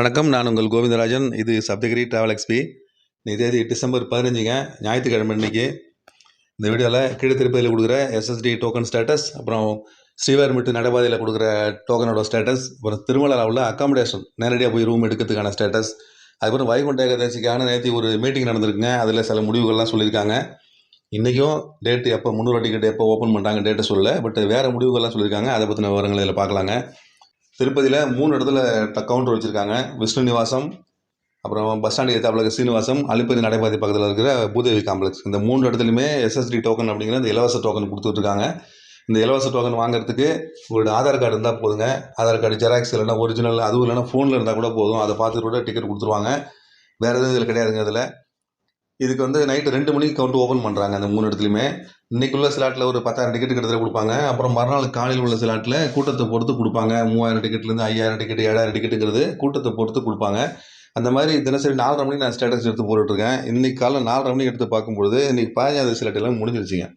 வணக்கம். நான் உங்கள் கோவிந்தராஜன். இது சப்தகிரி ட்ராவல் எக்ஸ்பி தேதி டிசம்பர் பதினஞ்சுங்க. ஞாயிற்றுக்கிழமை இன்றைக்கி இந்த வீடியோவில் கீழே திருப்பதியில் கொடுக்குற எஸ்எஸ்டி டோக்கன் ஸ்டேட்டஸ் அப்புறம் ஸ்ரீவாரிமிட்டு நடைபாதையில் கொடுக்குற டோக்கனோட ஸ்டேட்டஸ் அப்புறம் திருமலையில் உள்ள அக்காமடேஷன் நேரடியாக போய் ரூம் எடுக்கிறதுக்கான ஸ்டேட்டஸ் அதுக்கப்புறம் வைகுண்ட ஏகாதசிக்கான நேற்று ஒரு மீட்டிங் நடந்திருக்குங்க. அதில் சில முடிவுகள்லாம் சொல்லியிருக்காங்க. இன்றைக்கும் டேட்டு எப்போ முந்நூறு டிக்கெட் எப்போ ஓப்பன் பண்ணுறாங்க டேட்டை சொல்லலை பட் வேறு முடிவுகள்லாம் சொல்லியிருக்காங்க. அதை பற்றின விவரங்கள் இதில் பார்க்கலாங்க. திருப்பதியில் மூணு இடத்துல கவுண்டர் வச்சுருக்காங்க. விஷ்ணு நிவாசம் அப்புறம் பஸ் ஸ்டாண்டு ஏத்தாப்புல இருக்க சீனிவாசம் அலிப்பதி நடைபாதை பக்கத்தில் இருக்கிற பூதேவி காம்ப்ளெக்ஸ் இந்த மூணு இடத்துலையுமே எஸ்எஸ்டி டோக்கன் அப்படிங்கிற இந்த இலவச டோக்கன் கொடுத்துட்ருக்காங்க. இந்த இலவச டோக்கன் வாங்குறதுக்கு உங்களோட ஆதார் கார்டு இருந்தால் போதுங்க. ஆதார் கார்டு ஜெராக்ஸ் இல்லைன்னா ஒரிஜினல் அதுவும் இல்லைன்னா ஃபோனில் இருந்தால் கூட போதும். அதை பார்த்துட்டு கூட டிக்கெட் கொடுத்துருவாங்க. வேறு எதுவும் இதில் கிடையாதுங்க இதில். இதுக்கு வந்து நைட்டு ரெண்டு மணிக்கு கவுண்ட் ஓப்பன் பண்ணுறாங்க அந்த மூணு இடத்துலையுமே. இன்னைக்குள்ள ஸ்லாட்டில் ஒரு பத்தாயிரம் டிக்கெட் கிட்டத்தட்ட கொடுப்பாங்க. அப்புறம் மறுநாள் காலையில் உள்ள ஸ்லாட்டில் கூட்டத்தை பொறுத்து கொடுப்பாங்க. மூவாயிரம் டிக்கெட்லேருந்து ஐயாயிரம் டிக்கெட் ஏழாயிரம் டிக்கெட்டுங்கிறது கூட்டத்தை பொறுத்து கொடுப்பாங்க. அந்த மாதிரி தினசரி நாலரை மணிக்கு நான் ஸ்டேட்டஸ் எடுத்து போட்டுட்ருக்கேன். இன்றைக்கி காலையில் நாலரை மணிக்கு எடுத்து பார்க்கும்பொழுது இன்றைக்கி பதினஞ்சாவது ஸ்லாட் எல்லாம் முடிஞ்சிருச்சுங்க.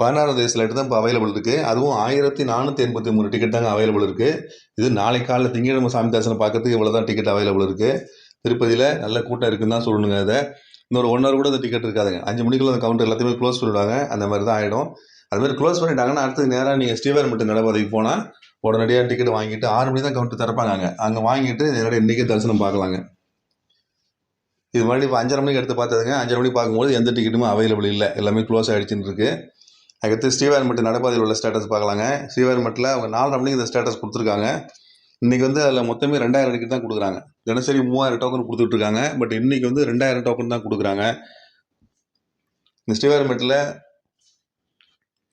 பதினாறாவது ஸ்லாட் தான் இப்போ அவைலபிள் இருக்குது அதுவும் ஆயிரத்தி நானூற்றி எண்பத்தி மூணு டிக்கெட் தாங்க அவைலபிள் இருக்குது இது நாளை காலையில் திங்கட்கிழமை சாமி தரிசனம் பார்க்கறதுக்கு இவ்வளோ தான் டிக்கெட் அவைலபிள் இருக்குது திருப்பதியில் நல்ல கூட்டம் இருக்குன்னு தான் சொல்லணுங்க அதை இன்னொரு ஒன் ஹவர் கூட அந்த டிக்கெட் இருக்காதுங்க. அஞ்சு மணிக்குள்ள அந்த கவுண்டர் எல்லாத்தையுமே க்ளோஸ் பண்ணிவிடுவாங்க அந்த மாதிரி தான் ஆகிடும் அது மாதிரி க்ளோஸ் பண்ணிட்டாங்கன்னா அடுத்தது நேராக நீங்கள் ஸ்ரீவாரிமட்டு நடைபாதைக்கு போனால் உடனடியாக டிக்கெட் வாங்கிட்டு ஆறு மணி தான் கவுண்டர் திறப்பாங்க அங்கே. அங்கே வாங்கிட்டு நேரடியாக இன்றைக்கே தரிசனம் பார்க்கலாங்க. இது மாதிரி இப்போ அஞ்சரை மணிக்கு எடுத்து பார்த்ததுங்க. அஞ்சரை மணிக்கு பார்க்கும்போது எந்த டிக்கெட்டுமே அவைலபிள் இல்லை. எல்லாமே க்ளோஸ் ஆகிடுச்சுன்னு இருக்குது அதுக்கடுத்து ஸ்ரீவாரிமட்டு நடப்பாதையில் உள்ள ஸ்டேட்டஸ் பார்க்கலாங்க. ஸ்ரீவாரிமட்டில் அவங்க நாலரை மணிக்கு இந்த ஸ்டேட்டஸ் கொடுத்துருக்காங்க. இன்றைக்கி வந்து அதில் மொத்தமே ரெண்டாயிரம் டிக்கெட் தான் கொடுக்குறாங்க. தினசரி மூவாயிரம் டோக்கன் கொடுத்துட்ருக்காங்க. பட் இன்றைக்கி வந்து ரெண்டாயிரம் டோக்கன் தான் கொடுக்குறாங்க. இந்த ஸ்ரீவாரிமட்டில்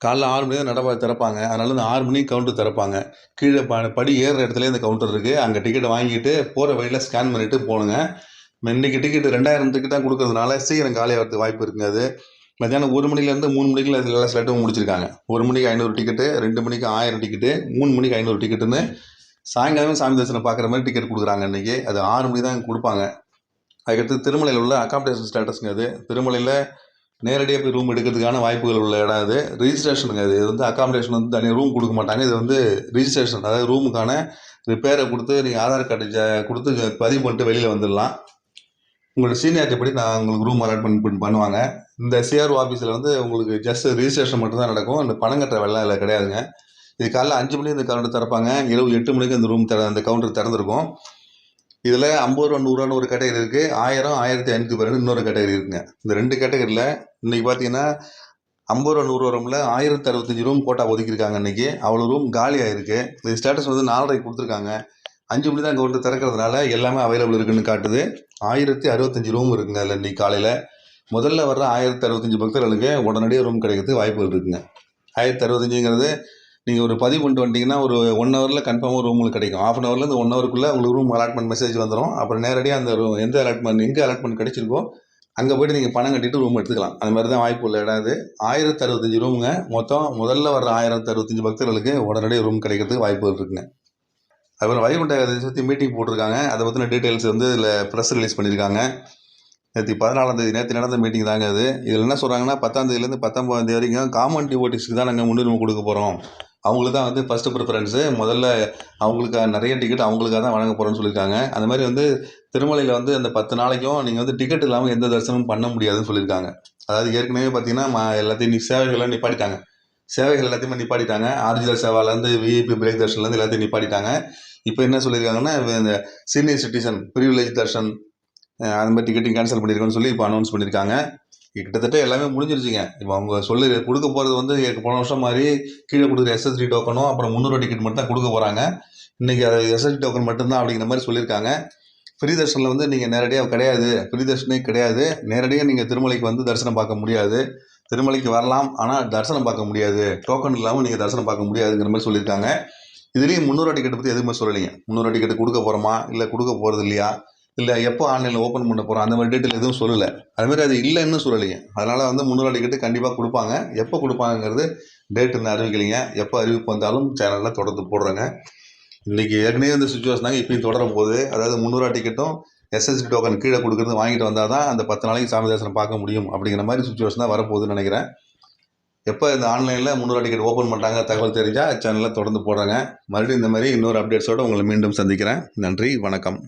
காலைல ஆறு மணி தான் நடைபாதை திறப்பாங்க. அதனால இந்த ஆறு மணிக்கு கவுண்டர் திறப்பாங்க. கீழே ப படி ஏறுற இடத்துல இந்த கவுண்டர் இருக்குது அங்கே டிக்கெட் வாங்கிட்டு போகிற வழியில் ஸ்கேன் பண்ணிவிட்டு போகணுங்க இன்னைக்கு டிக்கெட் ரெண்டாயிரம் டிக்கெட் தான் கொடுக்கறதுனால சீக்கிரம் காலி ஆகிறதுக்கு வாய்ப்பு இருக்குங்க அது. மத்தியானம் ஒரு மணிலேருந்து மூணு மணிக்குள்ள எல்லா ஸ்லாட்டும் முடிச்சிருக்காங்க. ஒரு மணிக்கு ஐநூறு டிக்கெட்டு ரெண்டு மணிக்கு ஆயிரம் டிக்கெட்டு மூணு மணிக்கு ஐநூறு டிக்கெட்டுன்னு சாயங்காலம் சாமி தரிசனம் பார்க்குற மாதிரி டிக்கெட் கொடுக்குறாங்க இன்றைக்கி அது ஆறு மணி தான் கொடுப்பாங்க. அதுக்கடுத்து திருமலையில் உள்ள அக்காமடேஷன் ஸ்டேட்டஸ்ங்க அது. திருமலையில் நேரடியாக போய் ரூம் எடுக்கிறதுக்கான வாய்ப்புகள் உள்ள இடம் அது. ரிஜிஸ்ட்ரேஷனுங்க அது. இது வந்து அக்காமடேஷன் வந்து தனியாக ரூம் கொடுக்க மாட்டாங்க. இது வந்து ரிஜிஸ்ட்ரேஷன் அதாவது ரூமுக்கான ரிப்பேரை கொடுத்து நீங்கள் ஆதார் கார்டு ஜ கொடுத்து பதிவு பண்ணிட்டு வெளியில் வந்துடலாம். உங்களோட சீனியாரிட்டி படி நான் உங்களுக்கு ரூம் அலாட்மெண்ட் பண்ணி பண்ணுவாங்க. இந்த சிஆர்ஓ ஆஃபீஸில் வந்து உங்களுக்கு ஜஸ்ட் ரிஜிஸ்ட்ரேஷன் மட்டும்தான் நடக்கும். இந்த பணம் கட்டுற வேலை இல்லை கிடையாதுங்க. இது காலைல அஞ்சு மணிக்கு இந்த கவுண்டர் திறப்பாங்க. இரவு எட்டு மணிக்கு இந்த ரூம் திற அந்த கவுண்டர் திறந்துருக்கும். இதில் ஐம்பது ரூபா நூறுரூவான்னு ஒரு கேட்டகரி இருக்குது ஆயிரம் ஆயிரத்தி ஐநூற்றி பன்னெண்டு இன்னொரு கேட்டகரி இருக்குங்க. இந்த ரெண்டு கேட்டகரியில் இன்றைக்கி பார்த்தீங்கன்னா ஐம்பது ரூபா நூறுரூவா ரூமில் ஆயிரத்தி அறுபத்தஞ்சு ரூம் கோட்டா ஒதுக்கியிருக்காங்க இன்றைக்கி அவ்வளோ ரூம் காலி ஆயிருக்கு. இந்த ஸ்டேட்டஸ் வந்து நாலரைக்கு கொடுத்துருக்காங்க. அஞ்சு மணி தான் கவுண்டர் திறக்கிறதுனால எல்லாமே அவைலபிள் இருக்குன்னு காட்டுது. ஆயிரத்தி அறுபத்தஞ்சு ரூம் இருக்குங்க அதில் இன்றைக்கி காலையில். முதல்ல வர்ற ஆயிரத்தி அறுபத்தஞ்சு பக்தர்களுக்கு உடனடியாக ரூம் கிடைக்கிறதுக்கு வாய்ப்புகள் இருக்குங்க. ஆயிரத்தி அறுபத்தஞ்சுங்கிறது நீங்கள் ஒரு பதிவு பண்ணிட்டு வந்துட்டீங்கன்னா ஒரு ஒன் ஹவரில் கன்ஃபார்மாக ரூம் உங்களுக்கு கிடைக்கும். ஆஃப் அன் ஹவர்லேருந்து ஒன் ஹவருக்குள்ளே உங்களுக்கு ரூம் அலாட்மெண்ட் மெசேஜ் வந்துடும் அப்புறம் நேரடியாக அந்த ரூம் எந்த அலாட்மெண்ட் எங்கே அலாட்மெண்ட் கிடைச்சிருக்கோ அங்கே போய்ட்டு நீங்கள் பணம் கட்டிட்டு ரூம் எடுத்துக்கலாம். அந்த மாதிரி தான் வாய்ப்பு உள்ள இடம் அது. ஆயிரத்தி அறுபத்தஞ்சு ரூமுங்க மொத்தம் முதல்ல வர்ற ஆயிரத்தி அறுபத்தஞ்சு பக்தர்களுக்கு உடனடியாக ரூம் கிடைக்கிறதுக்கு வாய்ப்புகள் இருக்குங்க. அப்புறம் வைகுண்ட ஏகாதசி பற்றி மீட்டிங் போட்டிருக்காங்க. அதை பற்றின டீட்டெயில்ஸ் வந்து இதில் ப்ரெஸ் ரிலீஸ் பண்ணியிருக்காங்க. நேற்று பதினாலாம் தேதி நேற்று நடந்த மீட்டிங் தாங்க அது. இதில் என்ன சொல்கிறாங்கன்னா பத்தாம் தேதியிலேருந்து பத்தொம்பதாம் தேதி வரைக்கும் காமன் டிவோட்டிஸ்க்கு தான் நாங்கள் முன்னுரிமை கொடுக்க போகிறோம் அவங்களுக்கு தான் வந்து ஃபஸ்ட்டு ப்ரிஃபரன்ஸு முதல்ல அவங்களுக்கு நிறைய டிக்கெட் அவங்களுக்காக தான் வழங்க போகிறோன்னு சொல்லியிருக்காங்க. அந்த மாதிரி வந்து திருமலையில் வந்து அந்த பத்து நாளைக்கும் நீங்கள் வந்து டிக்கெட் இல்லாமல் எந்த தரிசனமும் பண்ண முடியாதுன்னு சொல்லியிருக்காங்க. அதாவது ஏற்கனவே பார்த்தீங்கன்னா ம எல்லாத்தையும் நீ சேவைகள்லாம் நிப்பாட்டிட்டாங்க. சேவைகள் எல்லாத்தையுமே நிப்பாட்டிட்டாங்க. ஆர்ஜினல் சேவாலேருந்து விஐபி பிரேக் தர்ஷன்லேருந்து எல்லாத்தையும் நிப்பாட்டிட்டாங்க. இப்போ என்ன சொல்லியிருக்காங்கன்னா இந்த சீனியர் சிட்டிசன் ப்ரிவிலேஜ் தர்ஷன் அந்த மாதிரி டிக்கெட்டையும் கேன்சல் பண்ணியிருக்கோன்னு சொல்லி இப்போ அனௌன்ஸ் பண்ணியிருக்காங்க. கிட்டத்தட்ட எல்லாமே முடிஞ்சிருச்சுங்க. இப்போ அவங்க சொல்லி கொடுக்க போகிறது வந்து எனக்கு போன வருஷம் மாதிரி கீழே கொடுக்குற எஸ்எஸ்டி டோக்கனும் அப்புறம் முந்நூறு டிக்கெட் மட்டும் தான் கொடுக்க போகிறாங்க இன்றைக்கி அது எஸ்எஸ்டி டோக்கன் மட்டும்தான் அப்படிங்கிற மாதிரி சொல்லியிருக்காங்க. ஃப்ரீ தர்ஷனில் வந்து நீங்கள் நேரடியாக கிடையாது. ஃப்ரீ தர்ஷனே கிடையாது. நேரடியாக நீங்கள் திருமலைக்கு வந்து தரிசனம் பார்க்க முடியாது. திருமலைக்கு வரலாம் ஆனால் தரிசனம் பார்க்க முடியாது. டோக்கன் இல்லாமல் நீங்கள் தரிசனம் பார்க்க முடியாதுங்கிற மாதிரி சொல்லியிருக்காங்க. இதுலேயும் முந்நூறு டிக்கெட் பற்றி எதுவுமே சொல்லலைங்க. முந்நூறு டிக்கெட் கொடுக்க போகிறோமா இல்லை கொடுக்க போகிறது இல்லையா? இல்லை எப்போ ஆன்லைனில் ஓப்பன் பண்ண போகிறோம் அந்த மாதிரி டீட்டெயில் எதுவும் சொல்லலை. அதுமாதிரி அது இல்லைன்னு சொல்லலைங்க அதனால் வந்து முந்நூறு டிக்கெட்டு கண்டிப்பாக கொடுப்பாங்க. எப்போ கொடுப்பாங்கங்கிறது டேட் இன்னும் அறிவிக்கலைங்க எப்போ அறிவிப்பு வந்தாலும் சேனலில் தொடர்ந்து போடுறேங்க. இன்றைக்கி ஏற்கனவே இந்த சுச்சுவேஷன் தாங்க இப்பயும் தொடர போகுது அதாவது முந்நூறுவா டிக்கெட்டும் எஸ்எஸ்டி டோக்கன் கீழே கொடுக்குறது வாங்கிட்டு வந்தால் தான் அந்த பத்து நாளைக்கு சாமி தரிசனம் பார்க்க முடியும் அப்படிங்கிற மாதிரி சுச்சுவேஷன் தான் வரப்போகுதுன்னு நினைக்கிறேன். எப்போ இந்த ஆன்லைனில் முந்நூறு டிக்கெட் ஓப்பன் பண்ணுறாங்க தகவல் தெரிஞ்சால் சேனலில் தொடர்ந்து போடுறாங்க. மறுபடியும் இந்த மாதிரி இன்னொரு அப்டேட்ஸோடு உங்களை மீண்டும் சந்திக்கிறேன். நன்றி வணக்கம்.